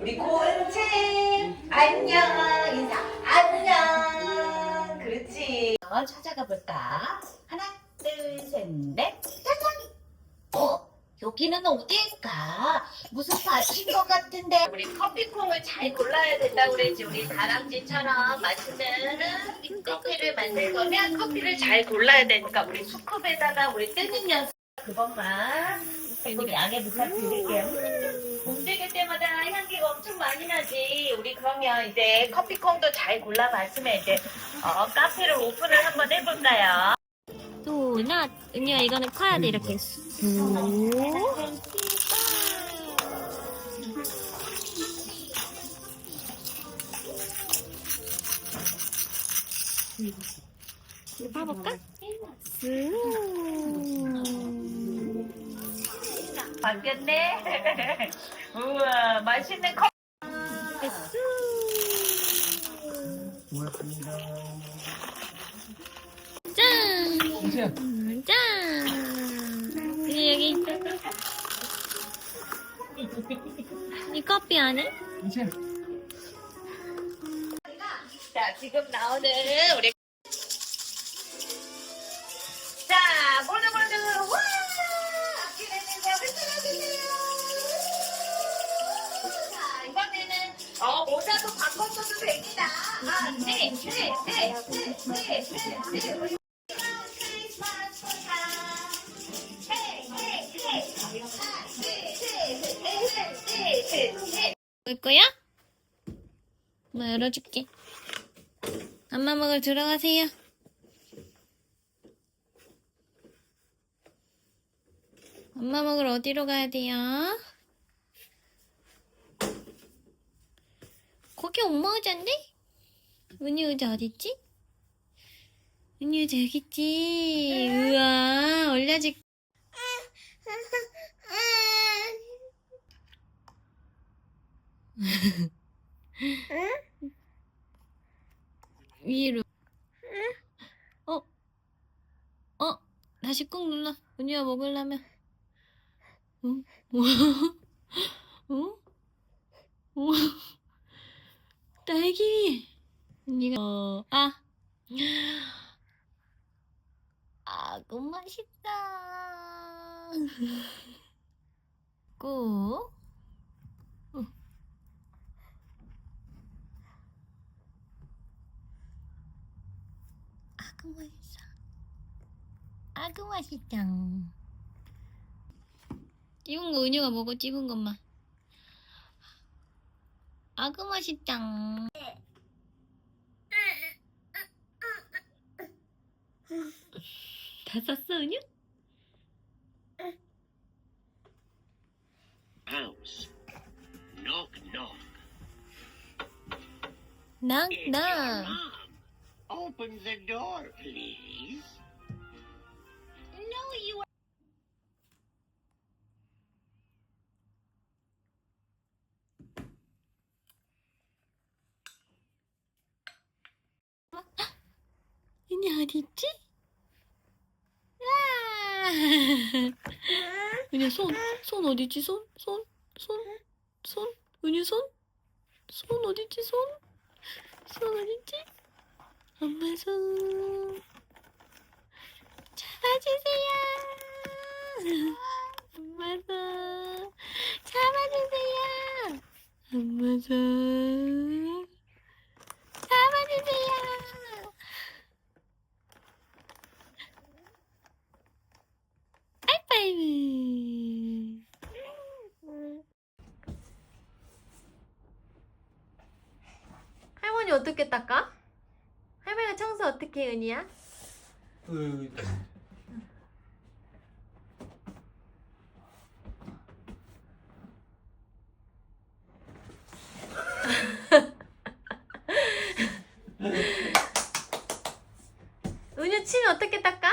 우리 고은채. 안녕 인사 안녕. 그렇지. 어, 찾아가 볼까? 하나 둘셋넷. 짜잔. 어 여기는 어디일까? 무슨 밭인 것 같은데? 우리 커피콩을 잘 골라야 된다고 그랬지. 우리 다람쥐처럼 맛있는 커피를 만들 거면 커피를 잘 골라야 되니까 우리 수컵에다가 우리 뜨는 연습 그것만. 조금 양해 부탁드릴게요 봄되기 때마다 향기가 엄청 많이 나지. 우리 그러면 이제 커피콩도 잘 골라봤으면 이제 어, 카페를 오픈을 한번 해볼까요? 도넛. 은유야, 이거는 커야 돼, 이렇게. 쑥. 봐볼까? 쑥. 바뀌었네. 우와, 맛있는 커피. 쑥. 짠! 짠! 은유, 여기 있다. 이 커피 안에? 자, 지금 나오는 우리. 넷. 볼 거야? 엄마 열어줄게. 엄마 먹으러 들어가세요. 엄마 먹으러 어디로 가야 돼요? 거기 엄마 의자인데? 은유 의자 어딨지? 은유 의자 여기 있지? 우와, 올려줄 위로. 어? 어? 다시 꾹 눌러. 은유야 먹으려면. 응? 뭐? 응? 어? 딸기. 은유가, 어, 아. 아, 그 맛있다. 꾹. 아그 맛있어. 아그 맛있다. 찝은 거 은유가 먹어 찝은 것만. 아그 맛있다. 다 쌌어 은유? Knock, knock. mom. Open the door, please. No, you 은유 어디 있지? 아! 은유 손, 손 어디 있지? 손, 손, 손, 손, 은유 손, 손 어디 있지? 손, 손 어디 있지? 엄마 손 잡아주세요. 엄마 손 잡아주세요. 엄마 손 잡아주세요. 하이파이브. 할머니 어떻게 닦아? 어떻게 해, 은희야? 은유 침 어떻게 닦아?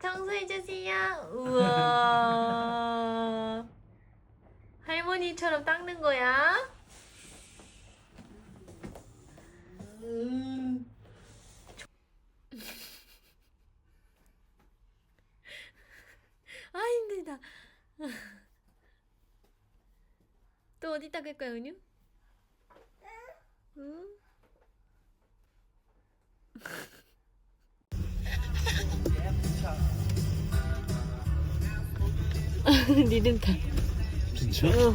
청소해 주세요. 우와. 할머니처럼 닦는 거야? 음. 아 힘들다. 또 어디 닦을 거야, 은유? 응? 리듬 타. 진짜? 어.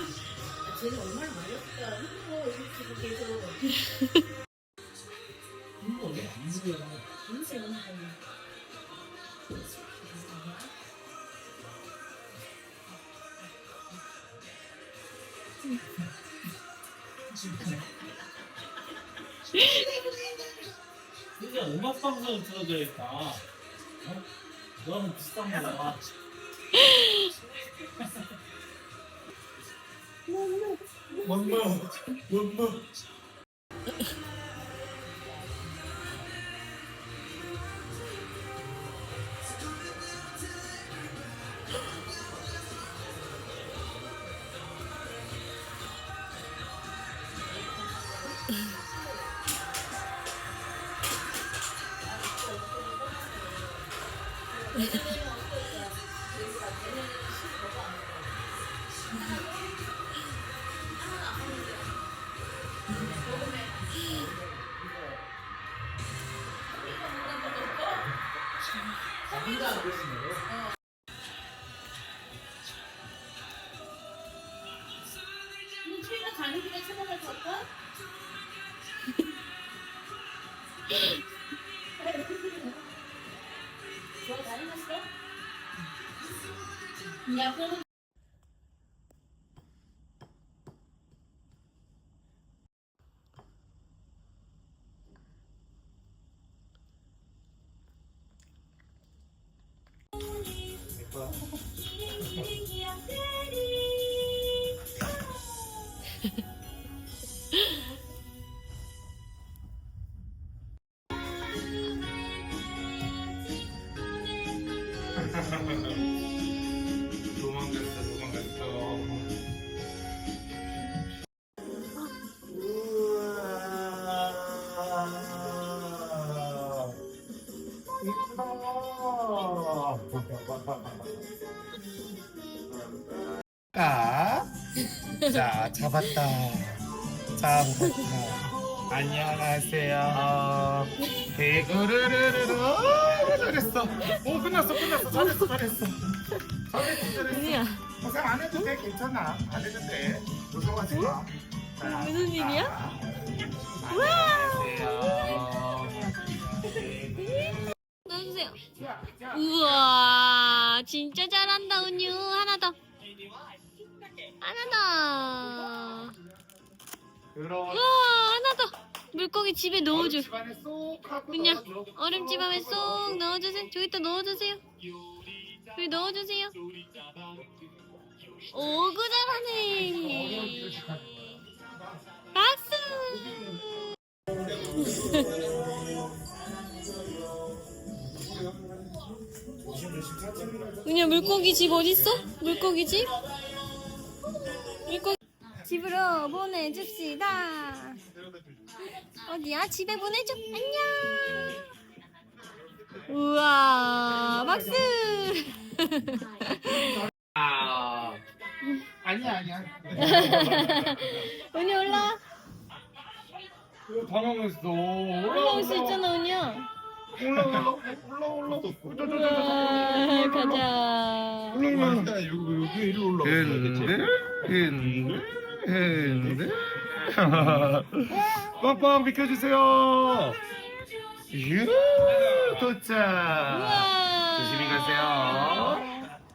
쟤는 얼마나 진짜 음악 방송을 틀어줘야겠다. 어? 너무 비싼 거야. One more. One more. 당장 그러시네요. 아, 자, 잡았다. 잡았다. 안녕하세요. 개구르르르르. 어, 잘했어. 오, 끝났어, 끝났어. 잘했어, 잘했어. 잘했어, 잘했어. 은유야. 고생 안 해도 돼 괜찮아 안 해도 돼 무서워하지 마 자, 무슨 일이야? 자, 안녕하세요 넣어주세요. 자, 자. 우와, 진짜 잘한다, 은유. 하나 더. 하나 더. 그럼 우와, 하나 더. 물고기 집에 넣어줘. 집안에 쏙 하고 은야, 넣어줘. 얼음집 안에 쏙 넣어주세요. 저기다 넣어주세요. 여기 넣어주세요. 오, 그 잘하네. 박수! 은야, 물고기 집 어딨어? 물고기 집? 물고기 집으로 보내줍시다. 어디야? 집에 보내줘. 안녕. 우와, 박수. 아 아니야 아니야 은희 올라. 당황했어 올라올 수 있잖아, 은희야. 올라 올라 올라 올라 우와, 가자. 올라 여기 여기 이리 올라 근데 근데 근데 빵빵 비켜주세요 유 도착 우와. 조심히 가세요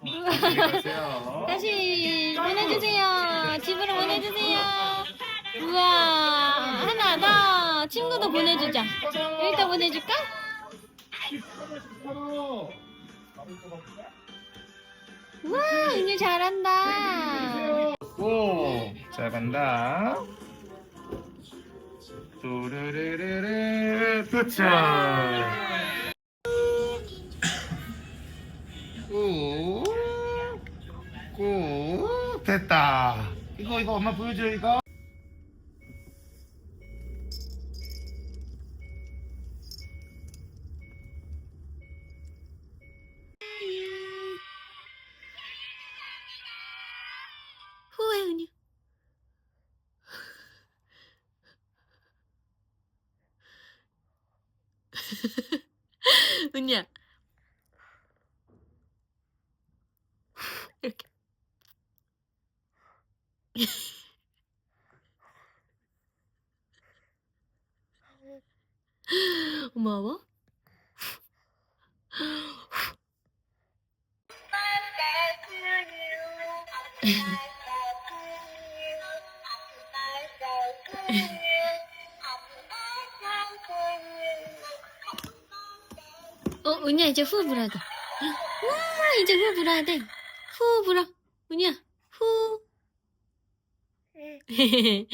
조심히 가세요 다시 보내주세요. 집으로 보내주세요. 우와, 하나 더. 친구도 보내주자. 여기다 보내줄까? 와, 은유 잘한다. 오, 잘 간다. 뚜르르르르 도착. 꾹, 꾹, 됐다. 이거 이거 엄마 보여줘 이거. 어, 은야 이제 후 불어야 돼. 와, 이제 후 불어야 돼. 후 불어. 은야, 후. 후.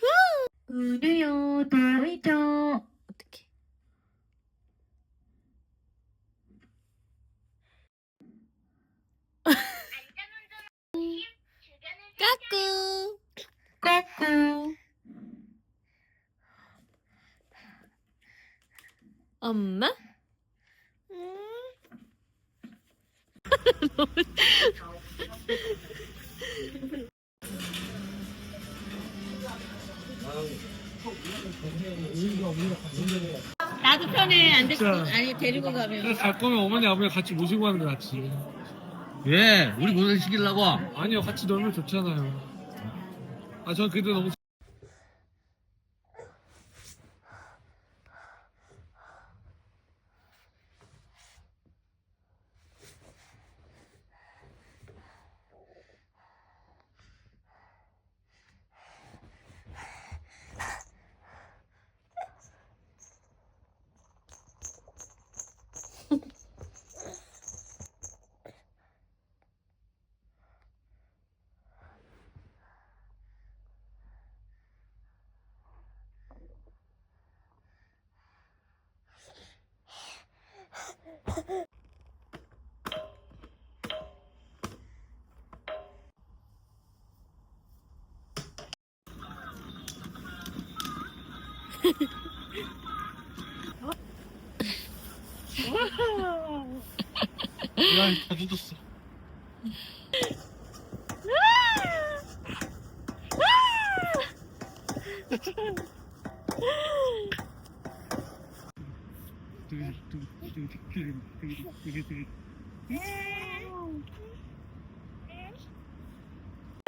후. 은유요, 보이죠? 어떡해. 까꿍. 까꿍. 엄마? 나도 편해 안 데리고 아니 데리고 가면 갈 거면 어머니 아버지 같이 모시고 가는 게 낫지. 왜? 우리 고생시키려고? 아니요, 같이 놀면 좋잖아요. 아, 전 그래도 너무 야, 다 묻었어.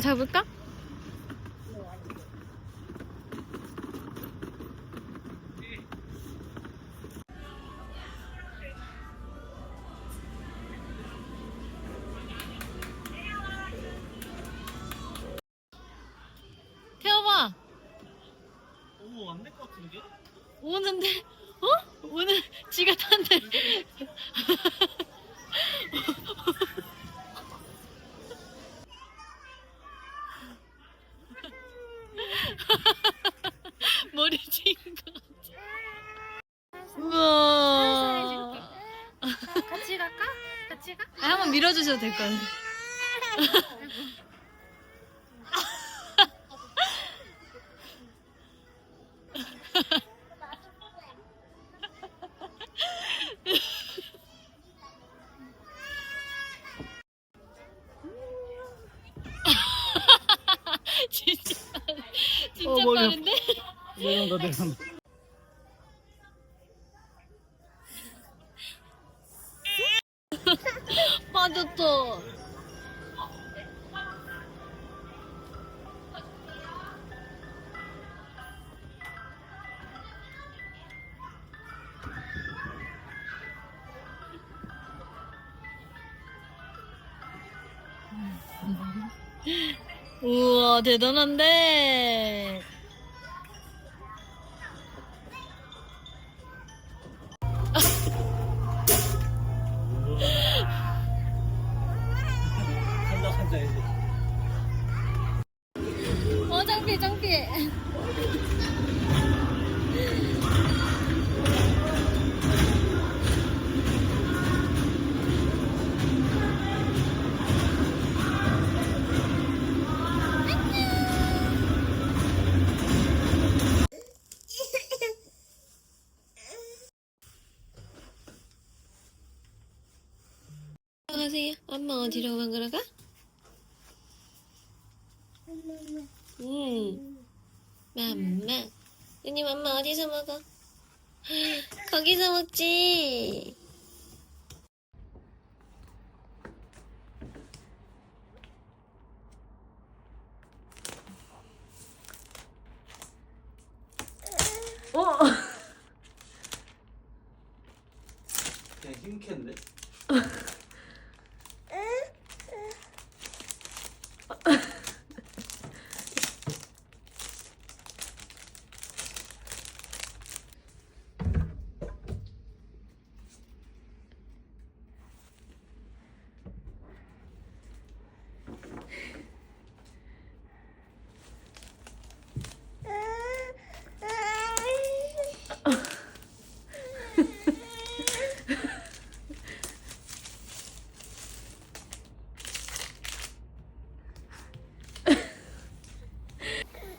잡을까? 오는데? 어? 오늘 지가 탄대. 머리 같아. 우와. 같이 갈까? 같이 가? 아, 한번 밀어주셔도 될 것 같아요. 대단한데. 어, 장피, 장피. 엄마 어디로 먹으러 가? 음. 맘마. 은님 엄마 어디서 먹어? 거기서 먹지. 그냥 힘캔데?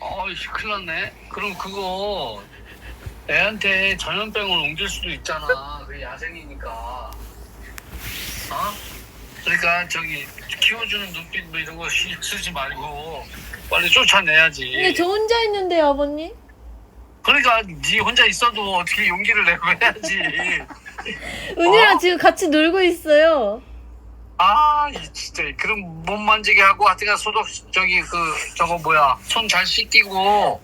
어이씨, 큰일 났네. 그럼 그거 애한테 전염병을 옮길 수도 있잖아. 그 야생이니까. 어? 그러니까 저기 키워주는 눈빛 뭐 이런 거 신경 쓰지 말고 빨리 쫓아내야지. 근데 저 혼자 있는데 아버님? 그러니까 네 혼자 있어도 어떻게 용기를 내고 해야지. 은희랑 어? 지금 같이 놀고 있어요. 아, 이 진짜 그럼 못 만지게 하고 하여튼간 소독 저기 그 저거 뭐야 손 잘 씻기고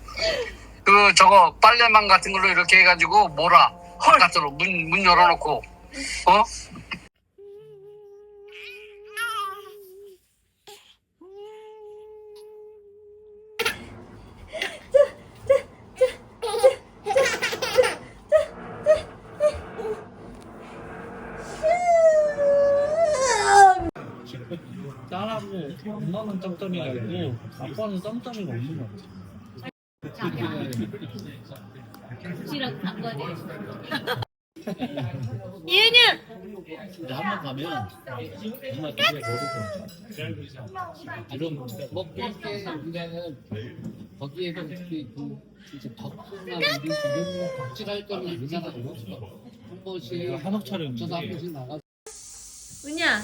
그 저거 빨래망 같은 걸로 이렇게 해가지고 몰아. 바깥으로 문 문 열어놓고. 어? 딸하고 엄마는 짬짬이가 있고 아빠는 짬짬이가 없는 것 같아. 이은유! 근데 한 번 가면 엄마 집에 모르고 이런 뭐 그렇게 그냥은 거기에서 특히 그 진짜 덕분나 우리 주변 덕질할 때는 우리나라 한 번씩 한옥 촬영 저도 한 번씩 나가 은희야,